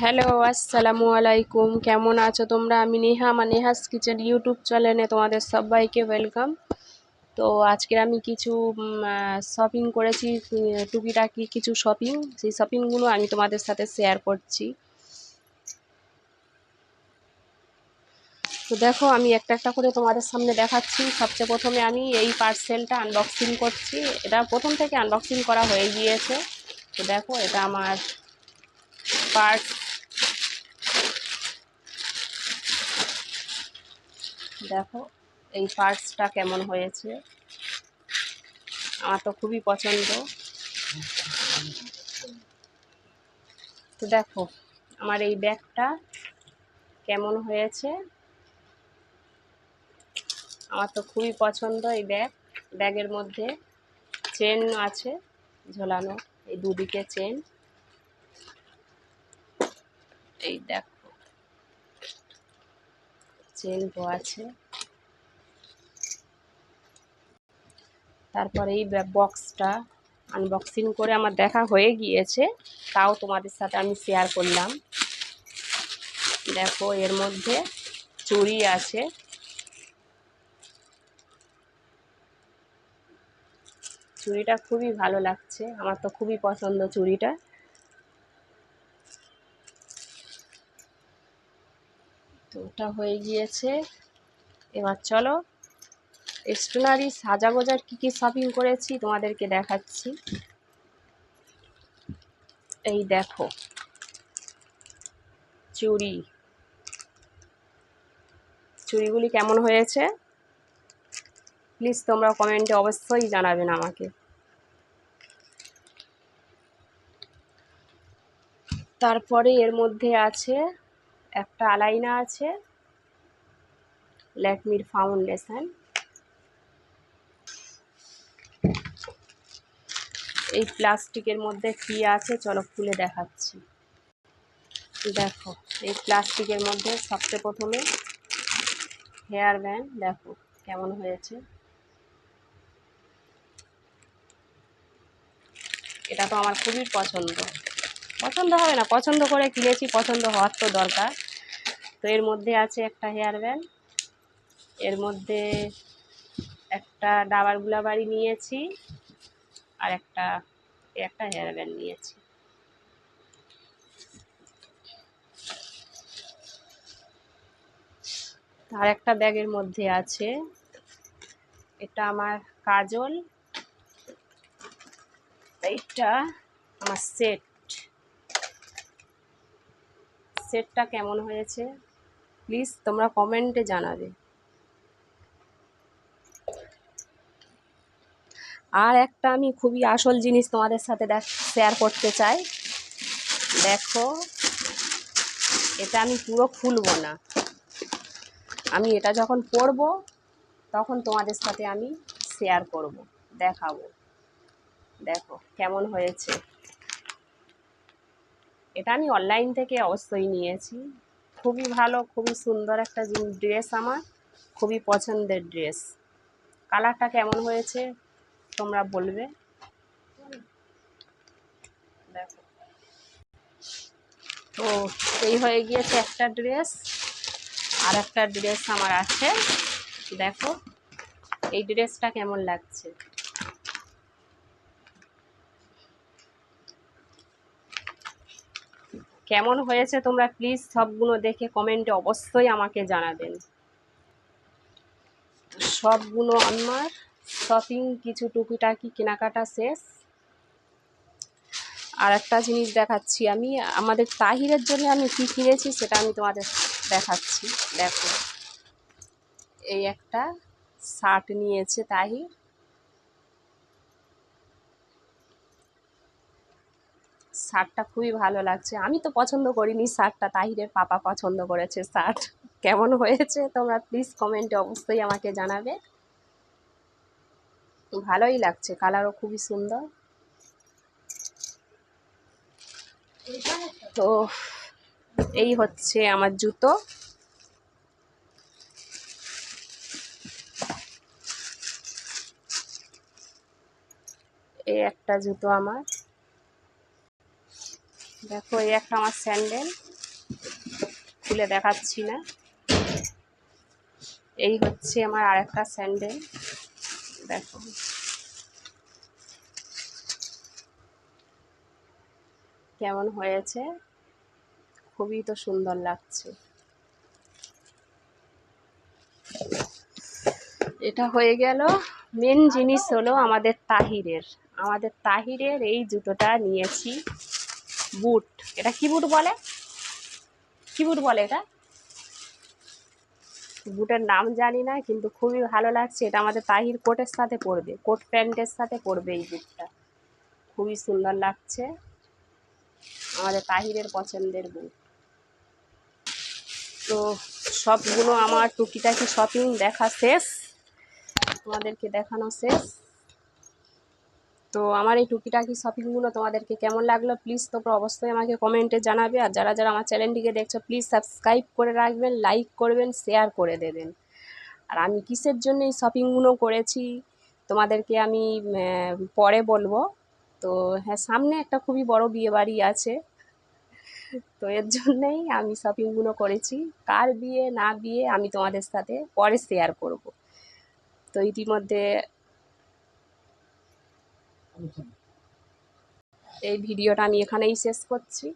Hello, আসসালামু আলাইকুম। কেমন আছো তোমরা? আমি নেহা, আমার নেহাস কিচেন ইউটিউব চ্যানেলে তোমাদের সবাইকে ওয়েলকাম। তো আজকে আমি কিছু শপিং করেছি টুকিটাকি কিছু শপিং সেই শপিংগুলো আমি তোমাদের সাথে শেয়ার করছি। তো দেখো, আমি একটা একটা করে তোমাদের সামনে দেখাচ্ছি। সবচেয়ে প্রথমে আমি এই পার্সেলটা আনবক্সিং করছি। এটা প্রথম থেকে আনবক্সিং করা হয়ে গিয়েছে। তো দেখো, এটা আমার পার্স দেখো, এই পার্টসটা কেমন হয়েছে? আমার তো খুবই পছন্দ। তো দেখো, আমার এই ব্যাগটা কেমন হয়েছে? আমার তো খুবই পছন্দ এই ব্যাগ। ব্যাগের মধ্যে চেন আছে, ঝোলানো, এই দুদিকে চেন। এই দেখো। তো আছে তারপরে এই বক্সটা আনবক্সিং করে আমার দেখা হয়ে গিয়েছে, তাও তোমাদের সাথে আমি শেয়ার করলাম। দেখো, এর মধ্যে চুড়ি আছে। চুড়িটা খুবই ভালো লাগছে, আমার তো খুবই পছন্দ চুড়িটা। তো ওটা হয়ে গিয়েছে। এবার চলো স্টেশনারি সাজাগোজার কী কী শপিং করেছি তোমাদেরকে দেখাচ্ছি। এই দেখো, চুড়ি। চুড়িগুলি কেমন হয়েছে? প্লিজ তোমরা কমেন্টে অবশ্যই জানাবেন আমাকে। তারপরে এর মধ্যে আছে একটা আলাইনা আছে। ল্যাকমির ফাউন্ডেশন এই প্লাস্টিকের মধ্যে কি আছে? চলো খুলে দেখাচ্ছি। দেখো, এই প্লাস্টিকের মধ্যে সবচেয়ে প্রথমে হেয়ার ব্যান্ড, দেখো কেমন হয়েছে। এটা তো আমার খুবই পছন্দ। পছন্দ হবে না, পছন্দ করে কিনেছি, পছন্দ হওয়ার তো দরকার। তো এর মধ্যে আছে একটা হেয়ার ব্যান্ড। এর মধ্যে একটা ডাবার গুলাবাড়ি নিয়েছি আর একটা একটা হেয়ার ব্যান্ড নিয়েছি। আর একটা ব্যাগের মধ্যে আছে। এটা আমার কাজল। এইটা আমার সেট। সেটটা কেমন হয়েছে? প্লিজ তোমরা কমেন্টে জানাবে। আর একটা আমি খুবই আসল জিনিস তোমাদের সাথে দেখ শেয়ার করতে চাই। দেখো, এটা আমি পুরো খুলবো না। আমি এটা যখন পরব, তখন তোমাদের সাথে আমি শেয়ার করব, দেখাবো। দেখো, কেমন হয়েছে। এটা আমি অনলাইন থেকে অবশ্যই নিয়েছি। খুবই ভালো, খুবই সুন্দর একটা ড্রেস আমার, খুবই পছন্দের ড্রেস কালারটা কেমন হয়েছে তোমরা বলবে? তো এই হয়ে গিয়েছে একটা ড্রেস আর একটা ড্রেস আমার আছে। দেখো, এই ড্রেসটা কেমন লাগছে? কেমন হয়েছে তোমরা প্লিজ সবগুলো দেখে কমেন্টে অবশ্যই আমাকে জানাবেন। সবগুলো আমার শপিং কিছু টুকিটাকি কেনাকাটা শেষ। আর একটা জিনিস দেখাচ্ছি আমি, আমাদের তাহিরের জন্য আমি কী কিনেছি সেটা আমি তোমাদের দেখাচ্ছি, দেখো। এই একটা শার্ট নিয়েছে তাহির। শার্টটা খুবই ভালো লাগছে। আমি তো পছন্দ করিনি শার্টটা, তাহিরের পাপা পছন্দ করেছে শার্ট। কেমন হয়েছে তোমরা প্লিজ কমেন্টে অবশ্যই আমাকে জানাবে। ভালোই লাগছে কালারও খুবই সুন্দর। তো এই হচ্ছে আমার জুতো। এই একটা জুতো আমার। দেখো, এই একটা আমার স্যান্ডেল। খুলে দেখাচ্ছি না। এই হচ্ছে আমার আরেকটা স্যান্ডেল। দেখো। কেমন হয়েছে? খুবই তো সুন্দর লাগছে। এটা হয়ে গেল। মেন জিনিস হলো আমাদের তাহিরের। আমাদের তাহিরের এই জুতোটা নিয়েছি। বুট। এটা কি বুট বলে? কি বুট বলে এটা? বুটের নাম জানি না, কিন্তু খুবই ভালো লাগছে। এটা আমাদের তাহির কোটের সাথে পরবে, কোট প্যান্টের সাথে পরবে এই বুটটা। খুবই সুন্দর লাগছে। আমাদের তাহিরের পছন্দের বুট। তো সবগুলো আমার টুকিটাকি শপিং দেখা শেষ। তোমাদেরকে দেখানো শেষ। তো আমার এই টুকিটাকি শপিংগুলো তোমাদেরকে কেমন লাগল প্লিজ তোমরা অবশ্যই আমাকে কমেন্টে জানাবে। আর যারা যারা আমার চ্যানেলটিকে দেখছ প্লিজ সাবস্ক্রাইব করে রাখবেন লাইক করবেন শেয়ার করে দেবেন। আর আমি কিসের জন্য এই শপিংগুলো করেছি, তোমাদেরকে আমি পরে বলব। তো হ্যাঁ সামনে একটা খুবই বড় বিয়ে বাড়ি আছে। তো এর জন্যেই আমি শপিংগুলো করেছি। কার বিয়ে, না বিয়ে, আমি তোমাদের সাথে পরে শেয়ার করব। তো ইতিমধ্যে এই ভিডিওটা আমি এখানেই শেষ করছি।